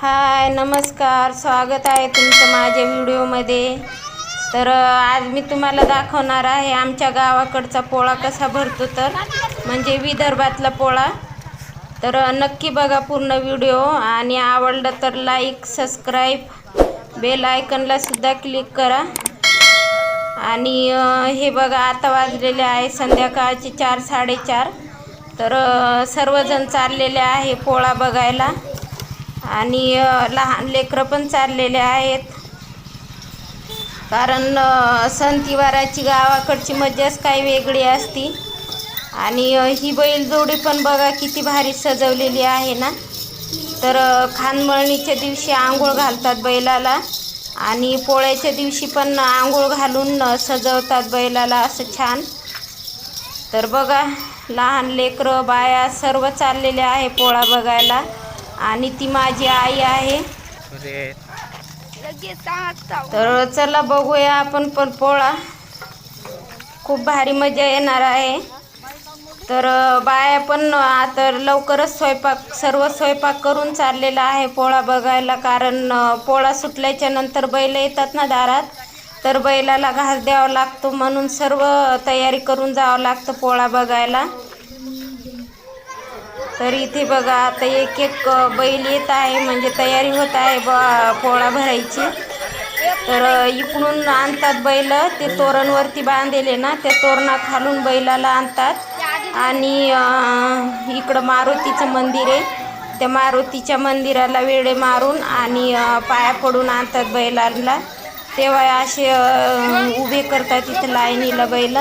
हाय नमस्कार. स्वागत आहे तुमचं माझ्या व्हिडिओमध्ये. तर आज मी तुम्हाला दाखवणार आहे आमच्या गावाकडचा पोळा कसा भरतो तर. म्हणजे विदर्भातला पोळा. तर नक्की बघा पूर्ण व्हिडिओ. आणि आवडलं तर लाईक सबस्क्राईब बेल आयकनला सुद्धा क्लिक करा. आणि हे बघा आता वाजलेले आहे संध्याकाळचे चार साडेचार. तर सर्वजण चाललेले आहे पोळा बघायला. आणि लहान लेकरं पण चाललेले आहेत. कारण अ, तिवाराची गावाकडची मजाच काही वेगळी असती. आणि ही बैलजोडी पण बघा किती भारी सजवलेली आहे ना. तर खानमळणीच्या दिवशी आंघोळ घालतात बैलाला आणि पोळ्याच्या दिवशी पण आंघोळ घालून सजवतात बैलाला असं छान. तर बघा लहान लेकरं बाया सर्व चाललेले आहे पोळा बघायला. आणि ती माझी आई आहे. तर चला बघूया आपण पण पोळा. खूप भारी मजा येणार आहे. तर बाया पण आता लवकरच स्वयंपाक सर्व स्वयंपाक करून चाललेला आहे पोळा बघायला. कारण पोळा सुटल्याच्या नंतर बैल येतात ना दारात. तर बैलाला घास द्यावा लागतो म्हणून सर्व तयारी करून जावं लागतं पोळा बघायला. तर इथे बघा आता एक एक बैल येत आहे म्हणजे तयारी होत आहे ब पोळा भरायची. तर इकडून आणतात बैल ते तोरणवरती बांधलेले ना त्या तोरणा खालून बैलाला आणतात. आणि इकडं मारुतीचं मंदिर आहे. त्या मारुतीच्या मंदिराला वेळे मारून आणि पाया पडून आणतात बैलांना. तेव्हा असे उभे करतात इथं लाईनीला बैल.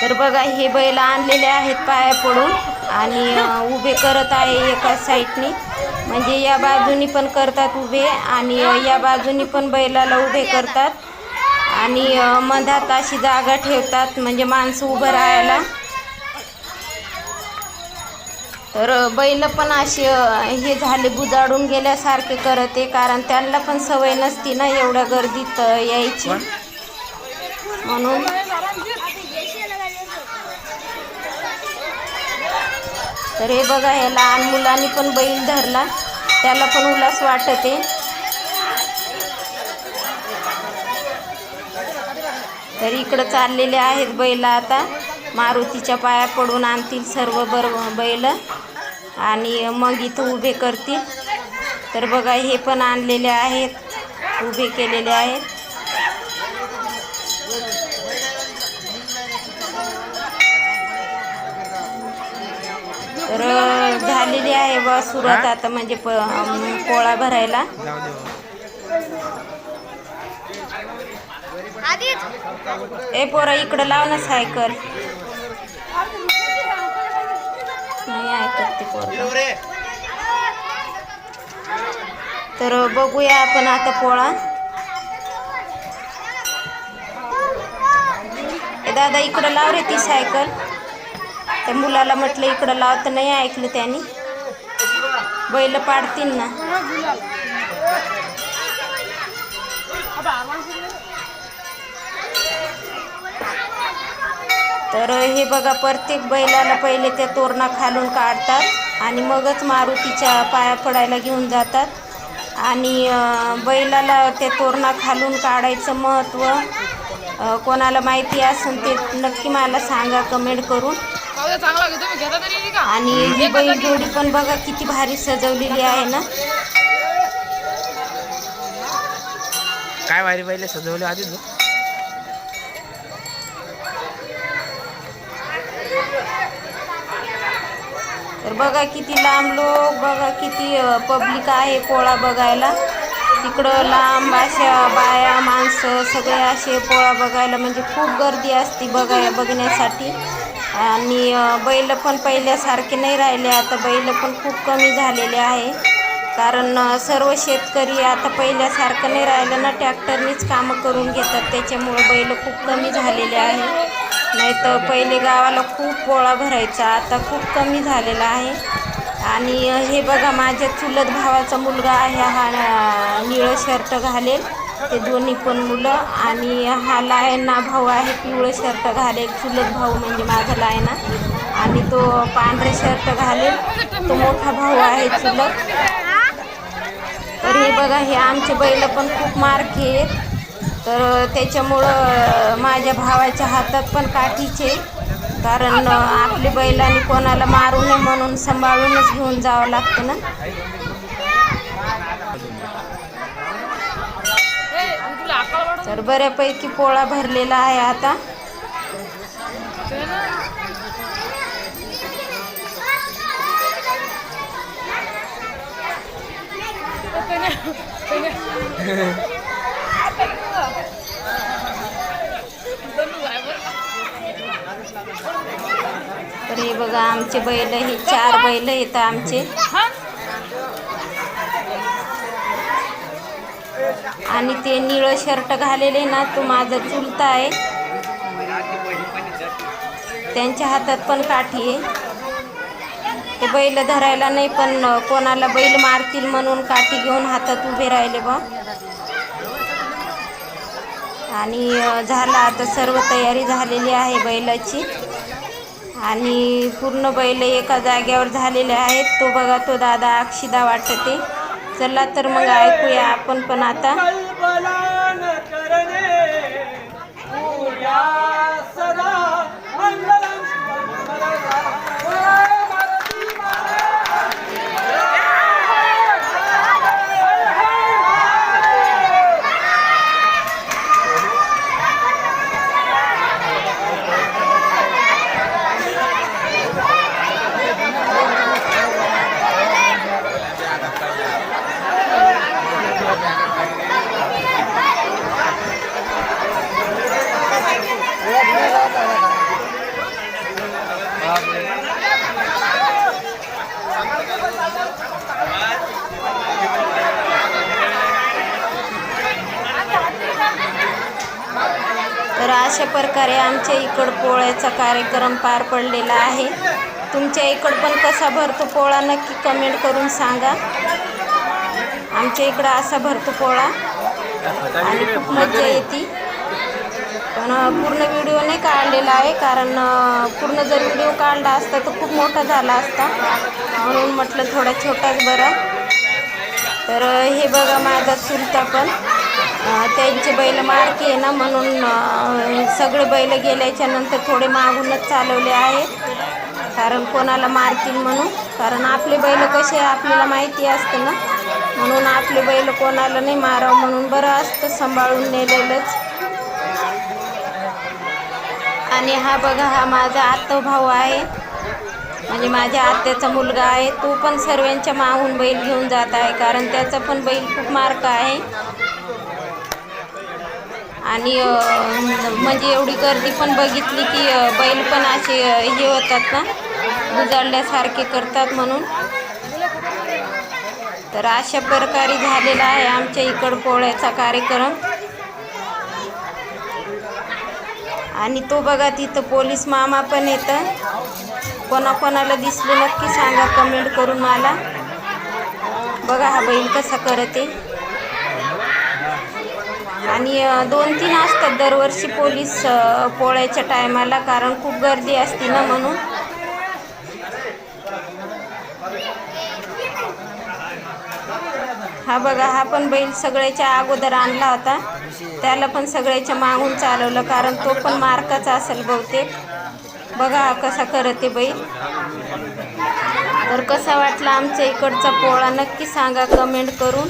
तर बघा हे बैल आणलेले आहेत पाया पडून आणि उभे करत आहे एका साईडनी. म्हणजे या बाजूनी पण करतात उभे आणि या बाजूनी पण बैलाला उभे करतात. आणि मधात अशी जागा ठेवतात म्हणजे माणसं उभं राहायला. तर बैल पण असे हे झाले बुजाडून गेल्यासारखे करत आहे कारण त्यांना पण सवय नसती ना एवढ्या गर्दीत यायची. म्हणून तर हे बघा हे लहान मुलांनी पण बैल धरला. त्याला पण उल्हास वाटते. तर इकडं चाललेले आहेत बैल आता. मारुतीच्या पाया पडून आणतील सर्व बर बैल. आणि मग इथं उभे करतील. तर बघा हे पण आणलेले आहेत. उभे केलेले आहेत. तर झालेली आहे बा सुरुवात आता म्हणजे पोळा भरायला. ए पोरा इकडं लाव ना सायकल. नाही ऐकत ते पोरं. तर बघूया आपण आता पोळा. ए दादा इकडं लाव रे ती सायकल. त्या मुलाला म्हटलं इकडं लाव. तर नाही ऐकलं त्याने. बैल पाडतील ना. तर हे बघा प्रत्येक बैलाला पहिले त्या तोरणा खालून काढतात आणि मगच मारुतीच्या पाया पडायला घेऊन जातात. आणि बैलाला ते तोरणा खालून काढायचं महत्त्व कोणाला माहिती असेल ते नक्की मला सांगा कमेंट करून. चांगला घेतो मी घेता तरी का? आणि ही बैल जोडी पण बघा किती भारी सजवलेली आहे ना. काय वारी पहिले सजवले आधीच हो. तर बघा किती लांब लोक बघा किती पब्लिक आहे पोळा बघायला. तिकडं लांब अशा बाया माणसं सगळे असे पोळा बघायला म्हणजे खूप गर्दी असते बघाय बघण्यासाठी. आणि बैल पण पहिल्यासारखे नाही राहिले. आता बैल पण खूप कमी झालेले आहे. कारण सर्व शेतकरी आता पहिल्यासारखं नाही राहिलं ना ट्रॅक्टरनीच कामं करून घेतात. त्याच्यामुळं बैल खूप कमी झालेले आहे. नाही तर पहिले गावाला खूप पोळा भरायचा. आता खूप कमी झालेला आहे. आणि हे बघा माझ्या चुलत भावाचा मुलगा आहे. हा निळं शर्ट घालेल. ते दोन्ही पण मुलं आणि हा लायना भाऊ आहे पिवळं शर्ट घालेल चुलत भाऊ म्हणजे माझा लायना. आणि तो पांढरे शर्ट घालेल. तो मोठा भाऊ आहे चुलत. तर हे बघा हे आमचे बैल पण खूप मारके आहेत तर त्याच्यामुळं माझ्या भावाच्या हातात पण काठीचे कारण आपले बैलांनी कोणाला मारू नये म्हणून सांभाळूनच घेऊन जावं लागतं ना ए, मी तुला अक्कल वाढवते तर बऱ्यापैकी पोळा भरलेला आहे आता. तर हे बघा आमचे बैल हे चार बैल आहेत आमचे. आणि ते निळं शर्ट घालेले ना तो माझा चुलता आहे. त्यांच्या हातात पण काठी आहे. ते बैल धरायला नाही पण कोणाला बैल मारतील म्हणून काठी घेऊन हातात उभे राहिले बा. आणि झाला आता सर्व तयारी झालेली आहे बैलाची. आणि पूर्ण बैल एका जागेवर झालेले आहेत. तो बघा तो दादा अक्षिदा वाटते. चला तर मग ऐकूया आपण पण आता. करणे. सदा मंगलम तर अशा प्रकारे आमच्या इकड पोळ्याचा कार्यक्रम पार पडलेला आहे. तुमच्या इकड पण कसा भरतो पोळा नक्की कमेंट करून सांगा. आमच्या इकडं असा भरतो पोळा. आणि खूप मजा येते. पण पूर्ण व्हिडिओ नाही काढलेला आहे कारण पूर्ण जर व्हिडिओ काढला असता तर खूप मोठा झाला असता. म्हणून म्हटलं थोडा छोटाच बरा. तर हे बघा माझा चुलता पण. त्यांचे बैल मारके आहे ना म्हणून सगळे बैल गेल्याच्यानंतर थोडे मागूनच चालवले आहेत. कारण कोणाला मारतील म्हणून? कारण आपले बैल कसे आपल्याला माहिती असतं ना. म्हणून आपले बैल कोणाला नाही मारावं म्हणून बरं असतं सांभाळून नेलेलंच. आणि हा बघा हा माझा आत्ता भाऊ आहे. म्हणजे माझ्या आत्याचा मुलगा आहे. तो पण सर्वांच्या मागून बैल घेऊन जात आहे. कारण त्याचा पण बैल खूप मार्क आहे. आणि म्हणजे एवढी गर्दी पण बघितली की बैल पण असे हे होतात ना गुजारल्यासारखे करतात म्हणून. तर अशा प्रकारे झालेला आहे आमच्या इकड पोळ्याचा कार्यक्रम. आणि तो बघा तिथं पोलीस मामा पण येतं कोणाकोणाला दिसले नक्की सांगा कमेंट करून मला. बघा हा बैल कसा करत. आहे आणि दोन तीन असतात दरवर्षी पोलीस पोळ्याच्या टायमाला कारण खूप गर्दी असते ना म्हणून. हा बघा हा पण बैल सगळ्याच्या अगोदर आणला होता. त्याला पण सगळ्याच्या मागून चालवलं कारण तो पण मार्काचा असेल बहुतेक. बघा हा कसा करते बैल. तर कसा वाटला आमच्या इकडचा पोळा नक्की सांगा कमेंट करून.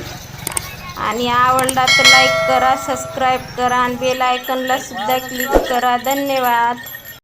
आणि आवडला तर लाईक करा सबस्क्राईब करा आणि बेल आयकनला सुद्धा क्लिक करा. धन्यवाद.